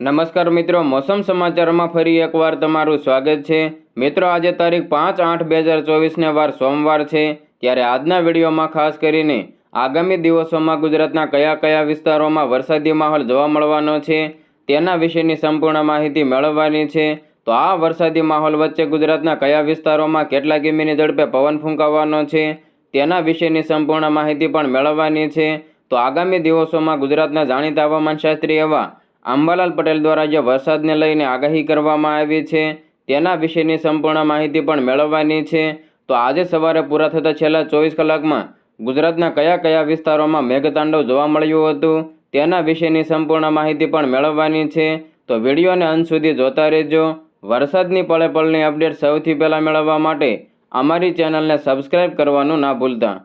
નમસ્કાર મિત્રો, મોસમ સમાચારમાં ફરી એકવાર તમારું સ્વાગત છે. મિત્રો, આજે તારીખ પાંચ આઠ બે હજાર ચોવીસને વાર સોમવાર છે. ત્યારે આજના વિડીયોમાં ખાસ કરીને આગામી દિવસોમાં ગુજરાતના કયા કયા વિસ્તારોમાં વરસાદી માહોલ જોવા મળવાનો છે, તેના વિશેની સંપૂર્ણ માહિતી મેળવવાની છે. તો આ વરસાદી માહોલ વચ્ચે ગુજરાતના કયા વિસ્તારોમાં કેટલા કિમીની ઝડપે પવન ફૂંકાવાનો છે, તેના વિશેની સંપૂર્ણ માહિતી પણ મેળવવાની છે. તો આગામી દિવસોમાં ગુજરાતના જાણીતા હવામાનશાસ્ત્રી એવા અંબાલાલ પટેલ દ્વારા જે વરસાદને લઈને આગાહી કરવામાં આવી છે, તેના વિશેની સંપૂર્ણ માહિતી પણ મેળવવાની છે. તો આજે સવારે પૂરા થતા છેલ્લા ચોવીસ કલાકમાં ગુજરાતના કયા કયા વિસ્તારોમાં મેઘતાંડવ જોવા મળ્યું હતું, તેના વિશેની સંપૂર્ણ માહિતી પણ મેળવવાની છે. તો વિડીયોને અંત સુધી જોતા રહેજો. વરસાદની પળે પળની અપડેટ સૌથી પહેલાં મેળવવા માટે અમારી ચેનલને સબસ્ક્રાઇબ કરવાનું ના ભૂલતા.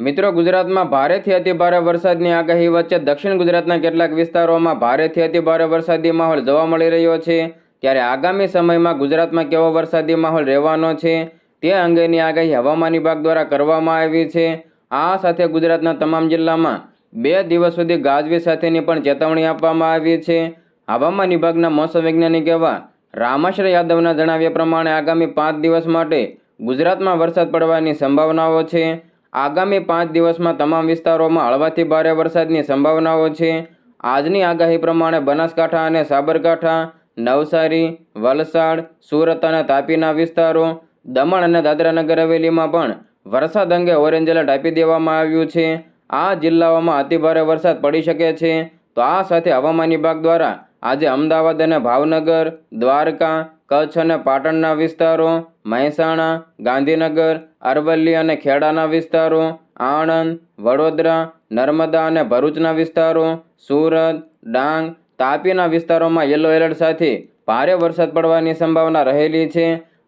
મિત્રો, ગુજરાતમાં ભારેથી અતિભારે વરસાદની આગાહી વચ્ચે દક્ષિણ ગુજરાતના કેટલાક વિસ્તારોમાં ભારેથી અતિભારે વરસાદી માહોલ જોવા મળી રહ્યો છે. ત્યારે આગામી સમયમાં ગુજરાતમાં કેવો વરસાદી માહોલ રહેવાનો છે તે અંગેની આગાહી હવામાન વિભાગ દ્વારા કરવામાં આવી છે. આ સાથે ગુજરાતના તમામ જિલ્લામાં બે દિવસ સુધી ગાજવી સાથેની પણ ચેતવણી આપવામાં આવી છે. હવામાન વિભાગના મોસમ વૈજ્ઞાનિક એવા રામાશ્ર યાદવના જણાવ્યા પ્રમાણે આગામી પાંચ દિવસ માટે ગુજરાતમાં વરસાદ પડવાની સંભાવનાઓ છે. આગામી પાંચ દિવસમાં તમામ વિસ્તારોમાં હળવાથી ભારે વરસાદની સંભાવનાઓ છે. આજની આગાહી પ્રમાણે બનાસકાંઠા અને સાબરકાંઠા, નવસારી, વલસાડ, સુરત અને તાપીના વિસ્તારો, દમણ અને દાદરાનગર હવેલીમાં પણ વરસાદ અંગે ઓરેન્જ એલર્ટ આપી દેવામાં આવ્યું છે. આ જિલ્લાઓમાં અતિભારે વરસાદ પડી શકે છે. તો આ સાથે હવામાન વિભાગ દ્વારા આજે અમદાવાદ અને ભાવનગર, દ્વારકા, કચ્છ અને પાટણના વિસ્તારો, મહેસાણા, ગાંધીનગર અરવલ્લી અને ખેડાના વિસ્તારો, આણંદ, વડોદરા, નર્મદા અને ભરૂચના વિસ્તારો, સુરત, ડાંગ, તાપીના વિસ્તારોમાં યલો એલર્ટ સાથે ભારે વરસાદ પડવાની સંભાવના રહેલી છે.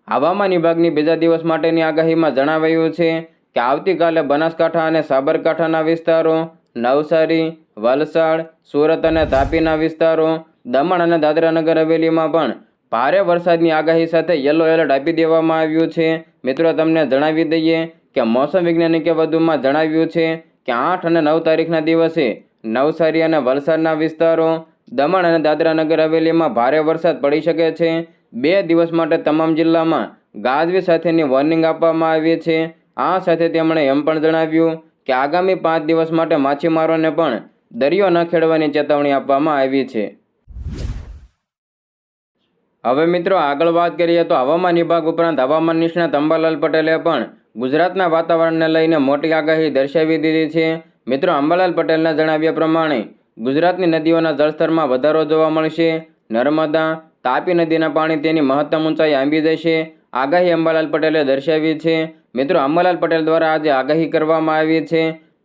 હવામાન વિભાગની બીજા દિવસ માટેની આગાહીમાં જણાવાયું છે કે આવતીકાલે બનાસકાંઠા અને સાબરકાંઠાના વિસ્તારો, નવસારી, વલસાડ, સુરત અને તાપીના વિસ્તારો, દમણ અને દાદરાનગર હવેલીમાં પણ ભારે વરસાદની આગાહી સાથે યલો એલર્ટ આપી દેવામાં આવ્યું છે. મિત્રો, તમને જણાવી દઈએ કે મોસમ વૈજ્ઞાનિકે વધુમાં જણાવ્યું છે કે આઠ અને નવ તારીખના દિવસે નવસારી અને વલસાડના વિસ્તારો, દમણ અને દાદરાનગર હવેલીમાં ભારે વરસાદ પડી શકે છે. બે દિવસ માટે તમામ જિલ્લામાં ગાજવી સાથેની વોર્નિંગ આપવામાં આવી છે. આ સાથે તેમણે એમ પણ જણાવ્યું કે આગામી પાંચ દિવસ માટે માછીમારોને પણ દરિયો ન ખેડવાની ચેતવણી આપવામાં આવી છે. હવે મિત્રો આગળ વાત કરીએ તો હવામાન વિભાગ ઉપરાંત હવામાન નિષ્ણાત અંબાલાલ પટેલે પણ ગુજરાતના વાતાવરણને લઈને મોટી આગાહી દર્શાવી દીધી છે. મિત્રો અંબાલાલ પટેલના જણાવ્યા પ્રમાણે ગુજરાતની નદીઓના જળસ્તરમાં વધારો જોવા મળશે. નર્મદા, તાપી નદીના પાણી તેની મહત્તમ ઊંચાઈ આંબી જશે. આગાહી અંબાલાલ પટેલે દર્શાવી છે. મિત્રો અંબાલાલ પટેલ દ્વારા આજે આગાહી કરવામાં આવી છે.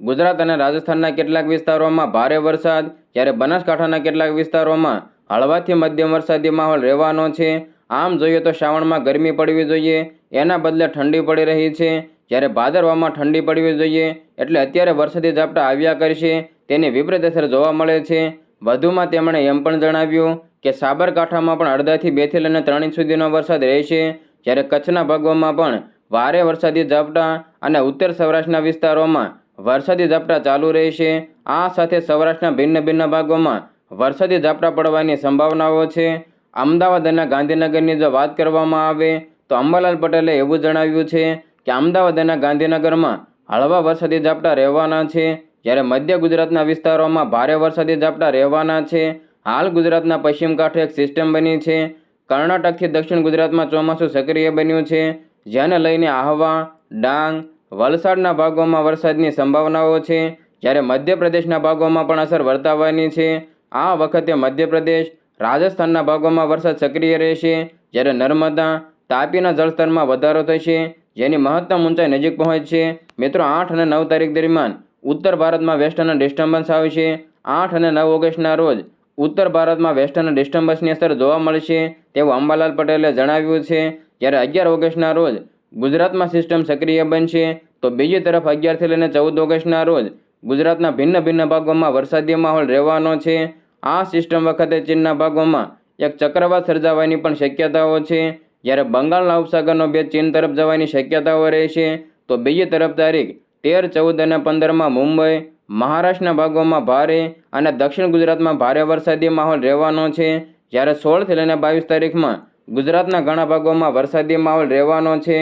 ગુજરાત અને રાજસ્થાનના કેટલાક વિસ્તારોમાં ભારે વરસાદ, જ્યારે બનાસકાંઠાના કેટલાક વિસ્તારોમાં હળવાથી મધ્યમ વરસાદી માહોલ રહેવાનો છે. આમ જોઈએ તો શ્રાવણમાં ગરમી પડવી જોઈએ, એના બદલે ઠંડી પડી રહી છે. જ્યારે ભાદરવામાં ઠંડી પડવી જોઈએ, એટલે અત્યારે વરસાદી ઝાપટા આવ્યા કરશે, તેની વિપરીત અસર જોવા મળે છે. વધુમાં તેમણે એમ પણ જણાવ્યું કે સાબરકાંઠામાં પણ અડધાથી બેથી લઈને ત્રણ ઇંચ સુધીનો વરસાદ રહેશે. જ્યારે કચ્છના ભાગોમાં પણ ભારે વરસાદી ઝાપટા અને ઉત્તર સૌરાષ્ટ્રના વિસ્તારોમાં વરસાદી ઝાપટા ચાલુ રહેશે. આ સાથે સૌરાષ્ટ્રના ભિન્ન ભિન્ન ભાગોમાં વરસાદી ઝાપટા પડવાની સંભાવનાઓ છે. અમદાવાદ અને ગાંધીનગરની જો વાત કરવામાં આવે, તો અંબાલાલ પટેલે એવું જણાવ્યું છે કે અમદાવાદ અને ગાંધીનગરમાં હળવા વરસાદી ઝાપટા રહેવાના છે. જ્યારે મધ્ય ગુજરાતના વિસ્તારોમાં ભારે વરસાદી ઝાપટા રહેવાના છે. હાલ ગુજરાતના પશ્ચિમ કાંઠે એક સિસ્ટમ બની છે. કર્ણાટકથી દક્ષિણ ગુજરાતમાં ચોમાસું સક્રિય બન્યું છે. જેને લઈને આહવા, ડાંગ, વલસાડના ભાગોમાં વરસાદની સંભાવનાઓ છે. જ્યારે મધ્યપ્રદેશના ભાગોમાં પણ અસર વર્તાવાની છે. આ વખતે મધ્યપ્રદેશ રાજસ્થાનના ભાગોમાં વરસાદ સક્રિય રહેશે. જ્યારે નર્મદા, તાપીના જળસ્તરમાં વધારો થશે, જેની મહત્તમ ઊંચાઈ નજીક પહોંચશે મિત્રો, આઠ અને નવ તારીખ દરમિયાન ઉત્તર ભારતમાં વેસ્ટર્ન ડિસ્ટર્બન્સ આવશે આઠ અને નવ ઓગસ્ટના રોજ ઉત્તર ભારતમાં વેસ્ટર્ન ડિસ્ટર્બન્સની અસર જોવા મળશે તેવું અંબાલાલ પટેલે જણાવ્યું છે. જ્યારે અગિયાર ઓગસ્ટના રોજ ગુજરાતમાં સિસ્ટમ સક્રિય બનશે, તો બીજી તરફ અગિયારથી લઈને ચૌદ ઓગસ્ટના રોજ ગુજરાતના ભિન્ન ભિન્ન ભાગોમાં વરસાદી માહોલ રહેવાનો છે. આ સિસ્ટમ વખતે ચીનના ભાગોમાં એક ચક્રવાત સર્જાવાની પણ શક્યતાઓ છે. જ્યારે બંગાળના ઉપસાગરનો ભેદ ચીન તરફ જવાની શક્યતાઓ રહેશે તો બીજી તરફ તારીખ તેર, ચૌદ અને પંદરમાં મુંબઈ, મહારાષ્ટ્રના ભાગોમાં ભારે અને દક્ષિણ ગુજરાતમાં ભારે વરસાદી માહોલ રહેવાનો છે. જ્યારે સોળથી લઈને બાવીસ તારીખમાં ગુજરાતના ઘણા ભાગોમાં વરસાદી માહોલ રહેવાનો છે.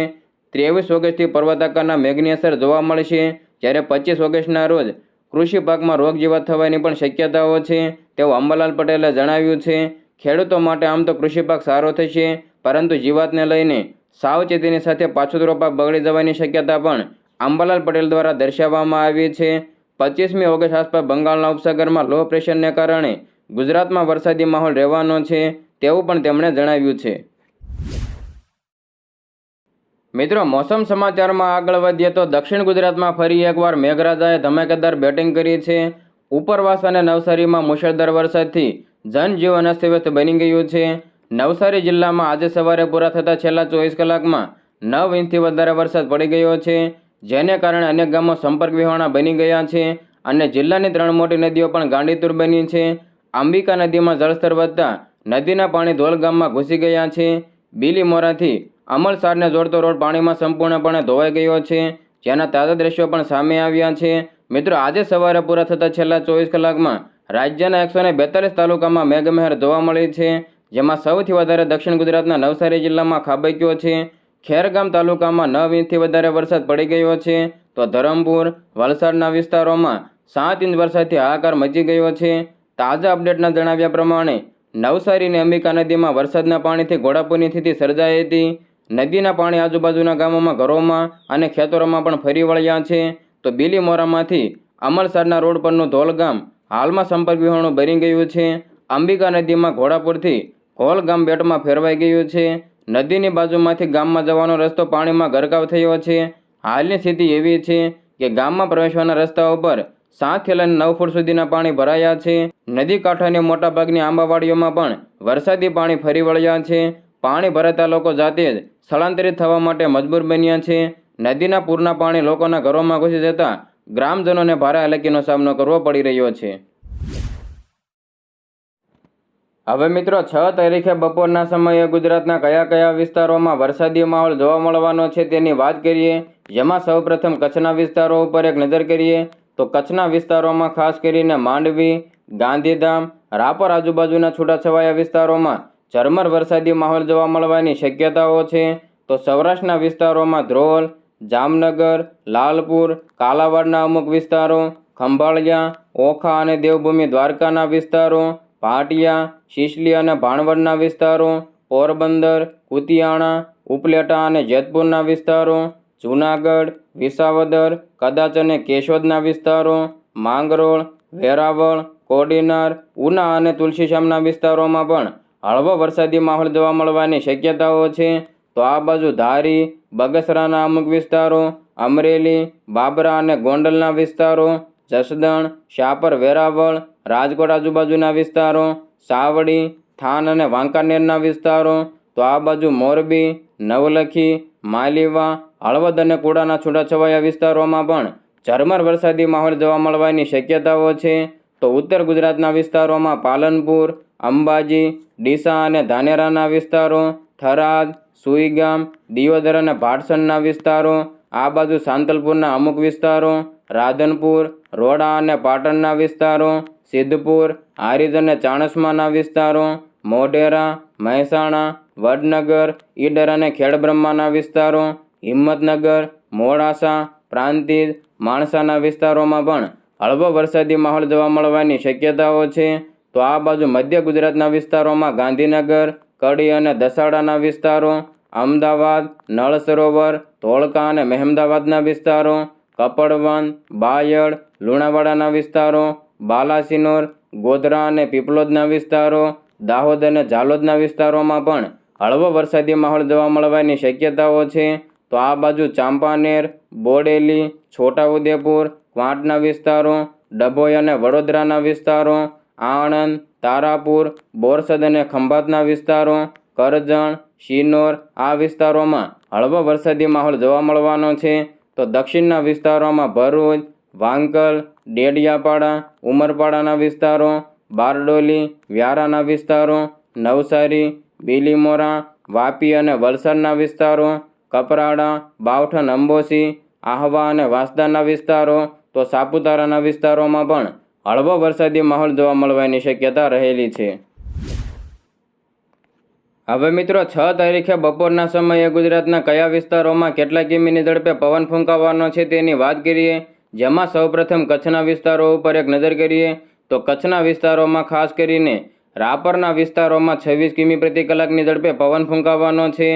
ત્રેવીસ ઓગસ્ટથી પર્વતાકારના મેઘની અસર જોવા મળશે જ્યારે પચીસ ઓગસ્ટના રોજ કૃષિ પાકમાં રોગ જેવા થવાની પણ શક્યતાઓ છે. તેવું અંબાલાલ પટેલે જણાવ્યું છે, ખેડૂતો માટે આમ તો કૃષિ પાક સારો થશે, પરંતુ જીવાતને લઈને સાવચેતીની સાથે પાછોતરો પાક બગડી જવાની શક્યતા પણ અંબાલાલ પટેલ દ્વારા દર્શાવવામાં આવી છે. પચીસમી ઓગસ્ટ આસપાસ બંગાળના ઉપસાગરમાં લો પ્રેશરને કારણે ગુજરાતમાં વરસાદી માહોલ રહેવાનો છે, તેવું પણ તેમણે જણાવ્યું છે. મિત્રો, મોસમ સમાચારમાં આગળ વધીએ તો દક્ષિણ ગુજરાતમાં ફરી એકવાર મેઘરાજાએ ધમાકેદાર બેટિંગ કરી છે. ઉપરવાસ અને નવસારીમાં મુશળધાર વરસાદથી જનજીવન અસ્તવ્યસ્ત બની ગયું છે. નવસારી જિલ્લામાં આજે સવારે પૂરા થતા છેલ્લા ચોવીસ કલાકમાં નવ ઇંચથી વધારે વરસાદ પડી ગયો છે, જેને કારણે અનેક ગામો સંપર્ક વિહોણા બની ગયા છે અને જિલ્લાની ત્રણ મોટી નદીઓ પણ ગાંડીતુર બની છે. અંબિકા નદીમાં જળસ્તર વધતા નદીના પાણી ધોલ ગામમાં ઘૂસી ગયા છે. બીલીમોરાથી અમલસારને જોડતો રોડ પાણીમાં સંપૂર્ણપણે ધોવાઈ ગયો છે. જેના તાજા દ્રશ્યો પણ સામે આવ્યા છે. મિત્રો, આજે સવારે પૂરા થતા છેલ્લા ચોવીસ કલાકમાં રાજ્યના એકસો બેતાલીસ તાલુકામાં મેઘમહેર જોવા મળી છે. જેમાં સૌથી વધારે દક્ષિણ ગુજરાતના નવસારી જિલ્લામાં ખાબક્યો છે. ખેરગામ તાલુકામાં નવ ઇંચથી વધારે વરસાદ પડી ગયો છે. તો ધરમપુર, વલસાડના વિસ્તારોમાં સાત ઇંચ વરસાદથી હાહાકાર મચી ગયો છે. તાજા અપડેટના જણાવ્યા પ્રમાણે નવસારી અને અંબિકા નદીમાં વરસાદના પાણીથી ઘોડાપુરની સ્થિતિ સર્જાઈ હતી. નદીના પાણી આજુબાજુના ગામોમાં, ઘરોમાં અને ખેતરોમાં પણ ફરી વળ્યા છે. તો બીલીમોરામાંથી અમલસારના રોડ પરનું ધોલ ગામ હાલમાં સંપર્ક વિહોણું બની ગયું છે. અંબિકા નદીમાં ઘોડાપુરથી ઘોલગામ બેટમાં ફેરવાઈ ગયું છે. નદીની બાજુમાંથી ગામમાં જવાનો રસ્તો પાણીમાં ગરકાવ થયો છે. હાલની સ્થિતિ એવી છે કે ગામમાં પ્રવેશવાના રસ્તાઓ પર સાતથી લઈને નવ ફૂટ સુધીના પાણી ભરાયા છે. નદી કાંઠાની મોટાભાગની આંબાવાડીઓમાં પણ વરસાદી પાણી ફરી વળ્યા છે. પાણી ભરાતા લોકો જાતે જ સ્થળાંતરિત થવા માટે મજબૂર બન્યા છે. નદીના પૂરના પાણી લોકોના ઘરોમાં ઘૂસી જતા ગ્રામજનોને ભારે હાલાકીનો સામનો કરવો પડી રહ્યો છે. હવે મિત્રો, છ તારીખે બપોરના સમયે ગુજરાતના કયા કયા વિસ્તારોમાં વરસાદી માહોલ જોવા મળવાનો છે તેની વાત કરીએ. જેમાં સૌપ્રથમ કચ્છના વિસ્તારો ઉપર એક નજર કરીએ તો કચ્છના વિસ્તારોમાં ખાસ કરીને માંડવી, ગાંધીધામ, રાપર આજુબાજુના છૂટાછવાયા વિસ્તારોમાં ઝરમર વરસાદી માહોલ જોવા મળવાની શક્યતાઓ છે, તો સૌરાષ્ટ્રના વિસ્તારોમાં ધ્રોલ, જામનગર, લાલપુર, કાલાવાડના અમુક વિસ્તારો, ખંભાળિયા, ઓખા અને દેવભૂમિ દ્વારકાના વિસ્તારો, ભાટિયા, શિશલી અને ભાણવડના વિસ્તારો, પોરબંદર, કુતિયાણા, ઉપલેટા અને જેતપુરના વિસ્તારો, જૂનાગઢ, વિસાવદર, કદાચ અને કેશોદના વિસ્તારો, માંગરોળ, વેરાવળ, કોડીનાર, ઉના અને તુલસીશ્યામના વિસ્તારોમાં પણ હળવો વરસાદી માહોલ જોવા મળવાની શક્યતાઓ છે, તો આ બાજુ ધારી, બગસરાના અમુક વિસ્તારો, અમરેલી, બાબરા અને ગોંડલના વિસ્તારો, જસદણ, શાપર, વેરાવળ, રાજકોટ આજુબાજુના વિસ્તારો, સાવડી, થાન અને વાંકાનેરના વિસ્તારો, તો આ બાજુ મોરબી, નવલખી, માલીવા, હળવદ અને કુડાના છૂટાછવાયા વિસ્તારોમાં પણ ઝરમર વરસાદી માહોલ જોવા મળવાની શક્યતાઓ છે, તો ઉત્તર ગુજરાતના વિસ્તારોમાં પાલનપુર અંબાજી, ડીસા અને ધાનેરાના વિસ્તારો, થરાદ, સુઈગામ, દિયોદર અને ભાટસણના વિસ્તારો, આ બાજુ સાંતલપુરના અમુક વિસ્તારો, રાધનપુર, રોડા અને પાટણના વિસ્તારો, સિદ્ધપુર, હારીજ અને ચાણસ્માના વિસ્તારો, મોઢેરા, મહેસાણા, વડનગર, ઈડર અને ખેડબ્રહ્માના વિસ્તારો, હિંમતનગર, મોડાસા, પ્રાંતિજ, માણસાના વિસ્તારોમાં પણ હળવો વરસાદી માહોલ જોવા મળવાની શક્યતાઓ છે. તો આ બાજુ મધ્ય ગુજરાતના વિસ્તારોમાં ગાંધીનગર, કડી અને દસાડાના વિસ્તારો, અમદાવાદ નળ સરોવર ધોળકા અને મહેમદાવાદના વિસ્તારો, કપડવન, બાયડ, લુણાવાડાના વિસ્તારો, બાલાસિનોર, ગોધરા અને પીપલોદના વિસ્તારો, દાહોદ અને ઝાલોદના વિસ્તારોમાં પણ હળવો વરસાદી માહોલ જોવા મળવાની શક્યતાઓ છે. તો આ બાજુ ચાંપાનેર, બોડેલી, છોટાઉદેપુર, ક્વાંટના વિસ્તારો, ડભોઈ અને વડોદરાના વિસ્તારો આણંદ, તારાપુર, બોરસદ અને ખંભાતના વિસ્તારો, કરજણ, શિનોર આ વિસ્તારોમાં હળવો વરસાદી માહોલ જોવા મળવાનો છે. તો દક્ષિણના વિસ્તારોમાં ભરૂચ, વાંકલ, ડેડિયાપાડા, ઉમરપાડાના વિસ્તારો, બારડોલી, વ્યારાના વિસ્તારો, નવસારી, બીલીમોરા, વાપી અને વલસાડના વિસ્તારો, કપરાડા બાવઠન અંબોસી આહવા અને વાંસદાના વિસ્તારો, તો સાપુતારાના વિસ્તારોમાં પણ હળવો વરસાદી માહોલ જોવા મળવાની શક્યતા રહેલી છે. હવે મિત્રો, છ તારીખે બપોરના સમયે ગુજરાતના કયા વિસ્તારોમાં કેટલા કિમીની ઝડપે પવન ફૂંકાવાનો છે તેની વાત કરીએ. જેમાં સૌપ્રથમ કચ્છના વિસ્તારો ઉપર એક નજર કરીએ, તો કચ્છના વિસ્તારોમાં ખાસ કરીને રાપરના વિસ્તારોમાં છવ્વીસ કિમી પ્રતિ કલાકની ઝડપે પવન ફૂંકાવાનો છે,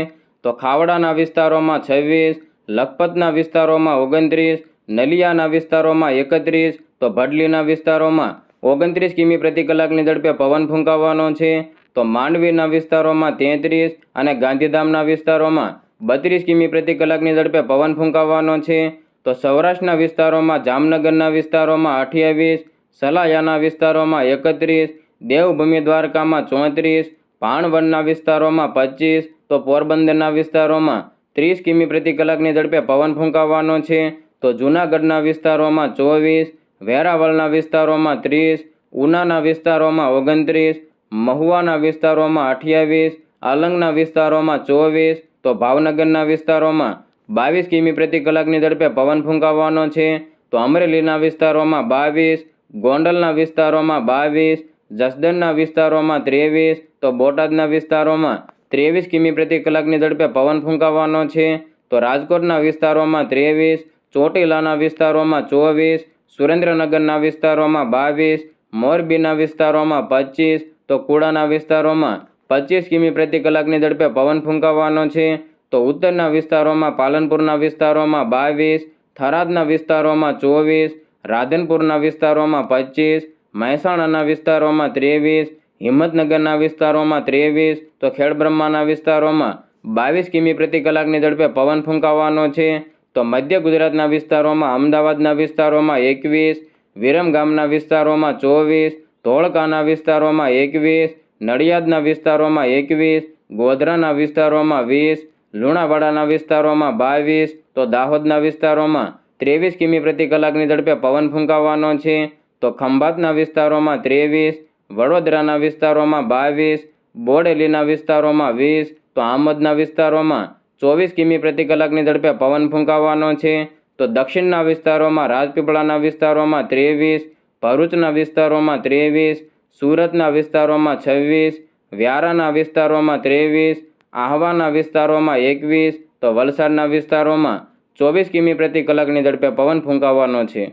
તો ખાવડાના વિસ્તારોમાં છવ્વીસ, લખપતના વિસ્તારોમાં ઓગણત્રીસ, નલિયાના વિસ્તારોમાં એકત્રીસ તો ભડલીના વિસ્તારોમાં ઓગણત્રીસ કિમી પ્રતિ કલાકની ઝડપે પવન ફૂંકાવાનો છે. તો માંડવીના વિસ્તારોમાં તેત્રીસ અને ગાંધીધામના વિસ્તારોમાં બત્રીસ કિમી પ્રતિ કલાકની ઝડપે પવન ફૂંકાવાનો છે. તો સૌરાષ્ટ્રના વિસ્તારોમાં જામનગરના વિસ્તારોમાં અઠ્યાવીસ, સલાયાના વિસ્તારોમાં એકત્રીસ, દેવભૂમિ દ્વારકામાં ચોત્રીસ, પાણવનના વિસ્તારોમાં પચીસ, તો પોરબંદરના વિસ્તારોમાં ત્રીસ કિમી પ્રતિ કલાકની ઝડપે પવન ફૂંકાવાનો છે. તો જૂનાગઢના વિસ્તારોમાં ચોવીસ વેરાવળના વિસ્તારોમાં ત્રીસ, ઉનાના વિસ્તારોમાં ઓગણત્રીસ, મહુવાના વિસ્તારોમાં અઠ્યાવીસ, આલંગના વિસ્તારોમાં ચોવીસ, તો ભાવનગરના વિસ્તારોમાં બાવીસ કિમી પ્રતિ કલાકની ઝડપે પવન ફૂંકાવવાનો છે. તો અમરેલીના વિસ્તારોમાં બાવીસ, ગોંડલના વિસ્તારોમાં બાવીસ, જસદણના વિસ્તારોમાં ત્રેવીસ, તો બોટાદના વિસ્તારોમાં ત્રેવીસ કિમી પ્રતિ કલાકની ઝડપે પવન ફૂંકાવવાનો છે. તો રાજકોટના વિસ્તારોમાં ત્રેવીસ, ચોટીલાના વિસ્તારોમાં ચોવીસ સુરેન્દ્રનગરના વિસ્તારોમાં બાવીસ, મોરબીના વિસ્તારોમાં પચીસ, તો કુડાના વિસ્તારોમાં પચીસ કિમી પ્રતિ કલાકની ઝડપે પવન ફૂંકાવાનો છે. તો ઉત્તરના વિસ્તારોમાં પાલનપુરના વિસ્તારોમાં બાવીસ, થરાદના વિસ્તારોમાં ચોવીસ, રાધનપુરના વિસ્તારોમાં પચીસ, મહેસાણાના વિસ્તારોમાં ત્રેવીસ, હિંમતનગરના વિસ્તારોમાં ત્રેવીસ, તો ખેડબ્રહ્માના વિસ્તારોમાં બાવીસ કિમી પ્રતિ કલાકની ઝડપે પવન ફૂંકાવાનો છે. તો મધ્ય ગુજરાતના વિસ્તારોમાં, અમદાવાદના વિસ્તારોમાં એકવીસ વિરમગામના વિસ્તારોમાં ચોવીસ, ધોળકાના વિસ્તારોમાં એકવીસ, નડિયાદના વિસ્તારોમાં એકવીસ, ગોધરાના વિસ્તારોમાં વીસ, લુણાવાડાના વિસ્તારોમાં બાવીસ, તો દાહોદના વિસ્તારોમાં ત્રેવીસ કિમી પ્રતિ કલાકની ઝડપે પવન ફૂંકાવાનો છે. તો ખંભાતના વિસ્તારોમાં ત્રેવીસ, વડોદરાના વિસ્તારોમાં બાવીસ, બોડેલીના વિસ્તારોમાં વીસ, તો આમદના વિસ્તારોમાં ચોવીસ કિમી પ્રતિ કલાકની ઝડપે પવન ફૂંકાવાનો છે. તો દક્ષિણના વિસ્તારોમાં રાજપીપળાના વિસ્તારોમાં ત્રેવીસ, ભરૂચના વિસ્તારોમાં ત્રેવીસ, સુરતના વિસ્તારોમાં છવ્વીસ, વ્યારાના વિસ્તારોમાં ત્રેવીસ, આહવાના વિસ્તારોમાં એકવીસ, તો વલસાડના વિસ્તારોમાં ચોવીસ કિમી પ્રતિ કલાકની ઝડપે પવન ફૂંકાવાનો છે.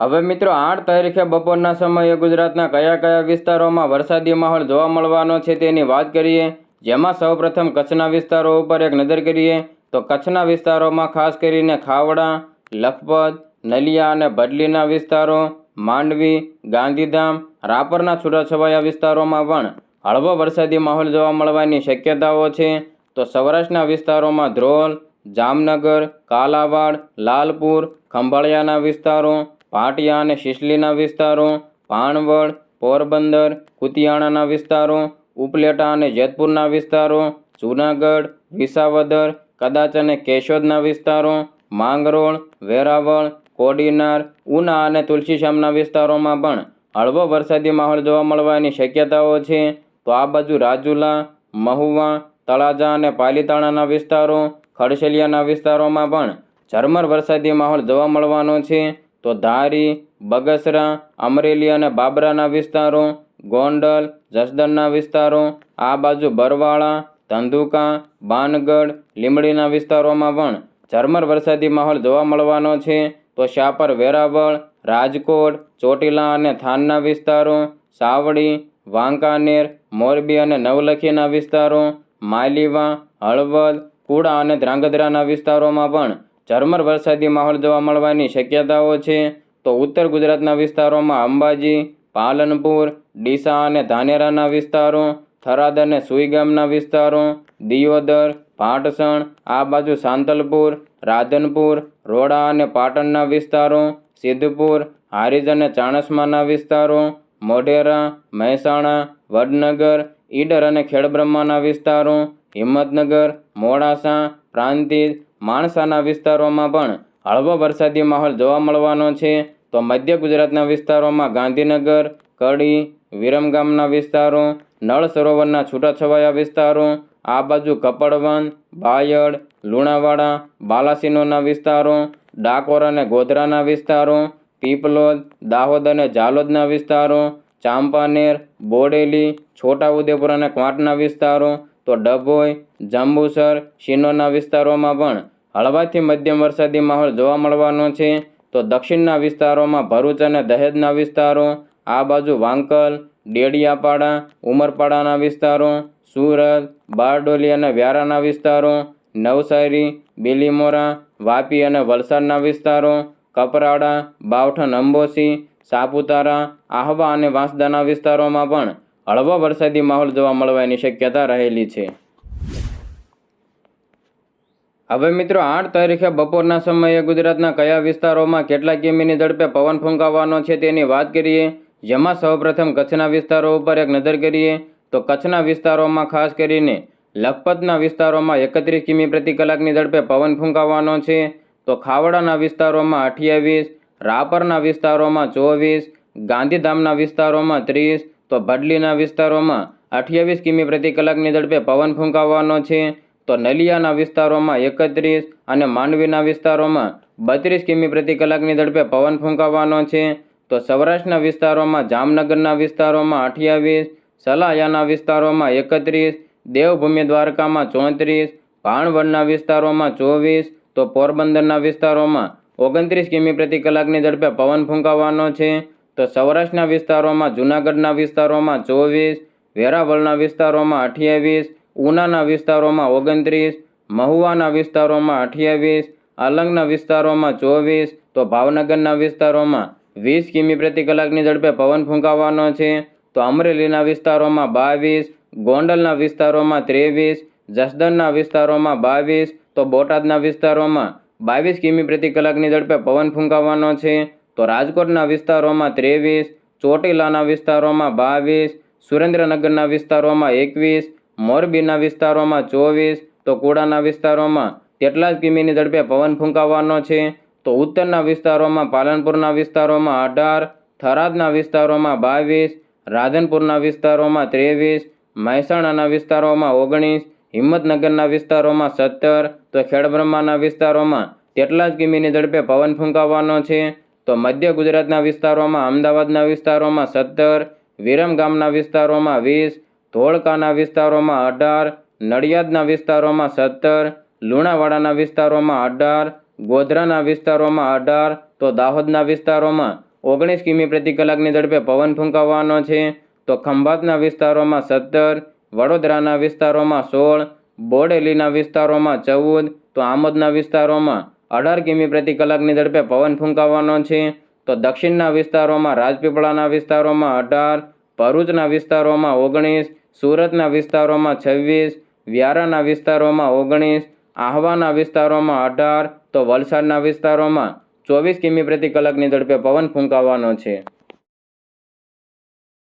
હવે મિત્રો આઠ તારીખે બપોરના સમયે ગુજરાતના કયા કયા વિસ્તારોમાં વરસાદી માહોલ જોવા મળવાનો છે તેની વાત કરીએ. જેમાં સૌપ્રથમ કચ્છના વિસ્તારો ઉપર એક નજર કરીએ તો કચ્છના વિસ્તારોમાં ખાસ કરીને ખાવડા, લખપત, નલિયા અને ભડલીના વિસ્તારો, માંડવી, ગાંધીધામ, રાપરના છૂટાછવાયા વિસ્તારોમાં પણ હળવો વરસાદી માહોલ જોવા મળવાની શક્યતાઓ છે. તો સૌરાષ્ટ્રના વિસ્તારોમાં ધ્રોલ, જામનગર, કાલાવાડ, લાલપુર, ખંભાળિયાના વિસ્તારો, પાટિયા અને શિશલીના વિસ્તારો પાણવડ પોરબંદર, કુતિયાણાના વિસ્તારો ઉપલેટા અને જેતપુરના વિસ્તારો, જૂનાગઢ, વિસાવદર, કદાચ અને કેશોદના વિસ્તારો, માંગરોળ, વેરાવળ, કોડીનાર, ઉના અને તુલસીશ્યામના વિસ્તારોમાં પણ હળવો વરસાદી માહોલ જોવા મળવાની શક્યતાઓ છે. તો આ બાજુ રાજુલા, મહુવા, તળાજા અને પાલીતાણાના વિસ્તારો, ખડશેલિયાના વિસ્તારોમાં પણ ઝરમર વરસાદી માહોલ જોવા મળવાનો છે. તો ધારી, બગસરા, અમરેલી અને બાબરાના વિસ્તારો ગોંડલ, જસદણના વિસ્તારો, આ બાજુ બરવાળા, ધંધુકા, બાનગઢ, લીંબડીના વિસ્તારોમાં પણ ઝરમર વરસાદી માહોલ જોવા મળવાનો છે. તો શાપર વેરાવળ, રાજકોટ, ચોટીલા અને થાનના વિસ્તારો, સાવડી, વાંકાનેર, મોરબી અને નવલખીના વિસ્તારો, માલીવા, હળવદ, કુડા અને ધ્રાંગધ્રાના વિસ્તારોમાં પણ ઝરમર વરસાદી માહોલ જોવા મળવાની શક્યતાઓ છે. તો ઉત્તર ગુજરાતના વિસ્તારોમાં અંબાજી પાલનપુર, ડીસા અને ધાનેરાના વિસ્તારો, થરાદ અને સુઈગામના વિસ્તારો, દિયોદર ભાટસણ આ બાજુ સાંતલપુર, રાધનપુર, રોડા અને પાટણના વિસ્તારો, સિદ્ધપુર, હારીજ અને ચાણસ્માના વિસ્તારો, મોઢેરા, મહેસાણા, વડનગર, ઈડર અને ખેડબ્રહ્માના વિસ્તારો, હિંમતનગર, મોડાસા, પ્રાંતિજ, માણસાના વિસ્તારોમાં પણ હળવો વરસાદી માહોલ જોવા મળવાનો છે. તો મધ્ય ગુજરાતના વિસ્તારોમાં ગાંધીનગર, કડી વિરમગામના વિસ્તારો, નળ સરોવરના છૂટાછવાયા વિસ્તારો, આ બાજુ કપડવન, બાયડ, લુણાવાડા, બાલાસિનોના વિસ્તારો, ડાકોર અને ગોધરાના વિસ્તારો, પીપલોદ, દાહોદ અને ઝાલોદના વિસ્તારો, ચાંપાનેર, બોડેલી, છોટાઉદેપુર અને ક્વાંટના વિસ્તારો, તો ડભોઈ, જંબુસર શિનોના વિસ્તારોમાં પણ હળવાથી મધ્યમ વરસાદી માહોલ જોવા મળવાનો છે. તો દક્ષિણના વિસ્તારોમાં ભરૂચ અને દહેજના વિસ્તારો, આ બાજુ વાંકલ, ડેડિયાપાડા, ઉમરપાડાના વિસ્તારો, સુરત, બારડોલી અને વ્યારાના વિસ્તારો, નવસારી, બિલીમોરા, વાપી અને વલસાડના વિસ્તારો, કપરાડા, બાવઠન, અંબોસી, સાપુતારા, આહવા અને વાંસદાના વિસ્તારોમાં પણ હળવો વરસાદી માહોલ જોવા મળવાની શક્યતા રહેલી છે. હવે મિત્રો, આઠ તારીખે બપોરના સમયે ગુજરાતના કયા વિસ્તારોમાં કેટલા કિમીની ઝડપે પવન ફૂંકાવાનો છે તેની વાત કરીએ, જેમાં સૌપ્રથમ કચ્છના વિસ્તારો ઉપર એક નજર કરીએ, તો કચ્છના વિસ્તારોમાં ખાસ કરીને લખપતના વિસ્તારોમાં એકત્રીસ કિમી પ્રતિ કલાકની ઝડપે પવન ફૂંકાવાનો છે, તો ખાવડાના વિસ્તારોમાં અઠ્યાવીસ, રાપરના વિસ્તારોમાં ચોવીસ, ગાંધીધામના વિસ્તારોમાં ત્રીસ, તો ભડલીના વિસ્તારોમાં અઠ્યાવીસ કિમી પ્રતિ કલાકની ઝડપે પવન ફૂંકાવાનો છે તો નલિયાના વિસ્તારોમાં એકત્રીસ અને માંડવીના વિસ્તારોમાં બત્રીસ કિમી પ્રતિ કલાકની ઝડપે પવન ફૂંકાવાનો છે. તો સૌરાષ્ટ્રના વિસ્તારોમાં જામનગરના વિસ્તારોમાં અઠ્યાવીસ, સલાયાના વિસ્તારોમાં એકત્રીસ, દેવભૂમિ દ્વારકામાં ચોત્રીસ ભાણવડના વિસ્તારોમાં ચોવીસ, તો પોરબંદરના વિસ્તારોમાં ઓગણત્રીસ કિમી પ્રતિ કલાકની ઝડપે પવન ફૂંકાવાનો છે. તો સૌરાષ્ટ્રના વિસ્તારોમાં જૂનાગઢના વિસ્તારોમાં ચોવીસ, વેરાવળના વિસ્તારોમાં અઠ્યાવીસ ઉનાના વિસ્તારોમાં ઓગણત્રીસ, મહુવાના વિસ્તારોમાં અઠ્યાવીસ અલંગના વિસ્તારોમાં ચોવીસ, તો ભાવનગરના વિસ્તારોમાં વીસ કિમી પ્રતિ કલાકની ઝડપે પવન ફૂંકાવાનો છે. તો અમરેલીના વિસ્તારોમાં બાવીસ, ગોંડલના વિસ્તારોમાં ત્રેવીસ, જસદણના વિસ્તારોમાં બાવીસ, તો બોટાદના વિસ્તારોમાં બાવીસ કિમી પ્રતિ કલાકની ઝડપે પવન ફૂંકાવાનો છે. તો રાજકોટના વિસ્તારોમાં ત્રેવીસ, ચોટીલાના વિસ્તારોમાં બાવીસ, સુરેન્દ્રનગરના વિસ્તારોમાં એકવીસ મોરબીના વિસ્તારોમાં ચોવીસ, તો કુડાના વિસ્તારોમાં તેટલા જ કિમીની ઝડપે પવન ફૂંકાવાનો છે. તો ઉત્તરના વિસ્તારોમાં પાલનપુરના વિસ્તારોમાં અઢાર, થરાદના વિસ્તારોમાં બાવીસ, રાધનપુરના વિસ્તારોમાં ત્રેવીસ, મહેસાણાના વિસ્તારોમાં ઓગણીસ, હિંમતનગરના વિસ્તારોમાં સત્તર, તો ખેડબ્રહ્માના વિસ્તારોમાં તેટલા જ કિમીની ઝડપે પવન ફૂંકાવાનો છે. તો મધ્ય ગુજરાતના વિસ્તારોમાં, અમદાવાદના વિસ્તારોમાં સત્તર વિરમગામના વિસ્તારોમાં વીસ ધોળકાના વિસ્તારોમાં અઢાર, નડિયાદના વિસ્તારોમાં સત્તર, લુણાવાડાના વિસ્તારોમાં અઢાર, ગોધરાના વિસ્તારોમાં અઢાર, તો દાહોદના વિસ્તારોમાં ઓગણીસ કિમી પ્રતિ કલાકની ઝડપે પવન ફૂંકાવાનો છે. તો ખંભાતના વિસ્તારોમાં સત્તર, વડોદરાના વિસ્તારોમાં સોળ, બોડેલીના વિસ્તારોમાં ચૌદ, તો આમોદના વિસ્તારોમાં અઢાર કિમી પ્રતિ કલાકની ઝડપે પવન ફૂંકાવાનો છે. તો દક્ષિણના વિસ્તારોમાં રાજપીપળાના વિસ્તારોમાં અઢાર, ભરૂચના વિસ્તારોમાં ઓગણીસ સુરતના વિસ્તારોમાં છવ્વીસ, વ્યારાના વિસ્તારોમાં ઓગણીસ, આહવાના વિસ્તારોમાં અઢાર, તો વલસાડના વિસ્તારોમાં ચોવીસ કિમી પ્રતિ કલાકની ઝડપે પવન ફૂંકાવાનો છે.